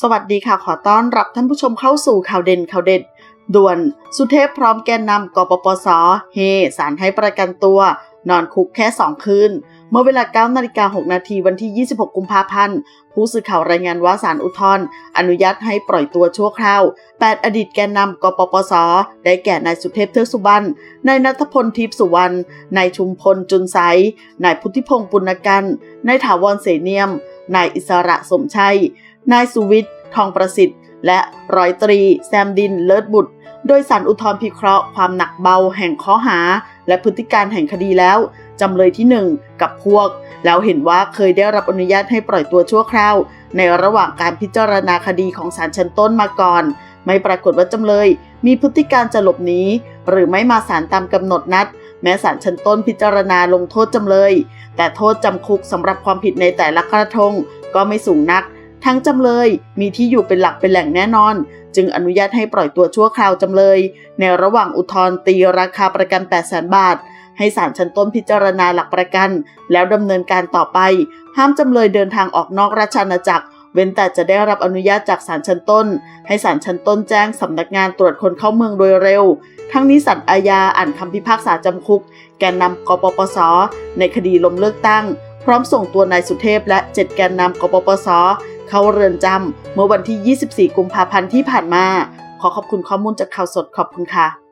สวัสดีค่ะขอต้อนรับท่านผู้ชมเข้าสู่ข่าวเด่นข่าวเด็ด ด่วนสุเทพพร้อมแกนนำกปปสเฮสารให้ประกันตัว นอนคุกแค่ 2 คืน เมื่อเวลา9นาฬิกา6นาทีวันที่ 26 กุมภาพันธ์ ผู้สื่อข่าวรายงานว่าศาลอุทธรณ์อนุญาตให้ปล่อยตัวชั่วคราว 8 อดีตแกนนำกปปส ได้แก่นายสุเทพเทือกสุบรรณนายนัทพลทิพย์สุวรรณนายชุมพลจุนไสนายพุทธิพงศ์ปุณกันนายถาวรเสเนียม นายอิสระสมชัย นายสุวิทย์ ทองประสิทธิ์ และร้อยตรี แซมดิน เลิศบุตร โดยสารอุทธรพิเคราะห์ความหนักเบาแห่งข้อหา และพฤติการแห่งคดีแล้ว จำเลยที่ 1 กับพวก แล้วเห็นว่าเคยได้รับอนุญาตให้ปล่อยตัวชั่วคราว ในระหว่างการพิจารณาคดีของศาลชั้นต้นมาก่อน ไม่ปรากฏว่าจำเลย มีพฤติการจะหลบหนีหรือไม่มาศาลตามกำหนดนัด แม้ศาลชั้นต้นพิจารณาลงโทษจำเลย แต่โทษจำคุกสำหรับความผิดในแต่ละกระทงก็ไม่สูงนัก ทั้งจำเลยมีที่อยู่เป็นหลักเป็นแหล่งแน่นอน จึงอนุญาตให้ปล่อยตัวชั่วคราวจำเลย ในระหว่างอุทธรณ์ตีราคาประกัน 8 0 0 0 0 0 บาท ให้ศาลชั้นต้นพิจารณาหลักประกัน แล้วดำเนินการต่อไป ห้ามจำเลยเดินทางออกนอกราชอาณาจักร เว้นแต่จะได้รับอนุญาตจากศาลชั้นต้น ให้ศาลชั้นต้นแจ้งสำนักงานตรวจคนเข้าเมืองโดยเร็ว ทั้งนี้ศาลอาญาอ่านคำพิพากษาจำคุก แกนนำกปปส ในคดีลมเลือกตั้ง พร้อมส่งตัวนายสุเทพและ7แกนนำกปปส เข้าเรือนจำเมื่อวันที่ 24 กุมภาพันธ์ที่ผ่านมา ขอขอบคุณข้อมูลจากข่าวสดขอบคุณค่ะ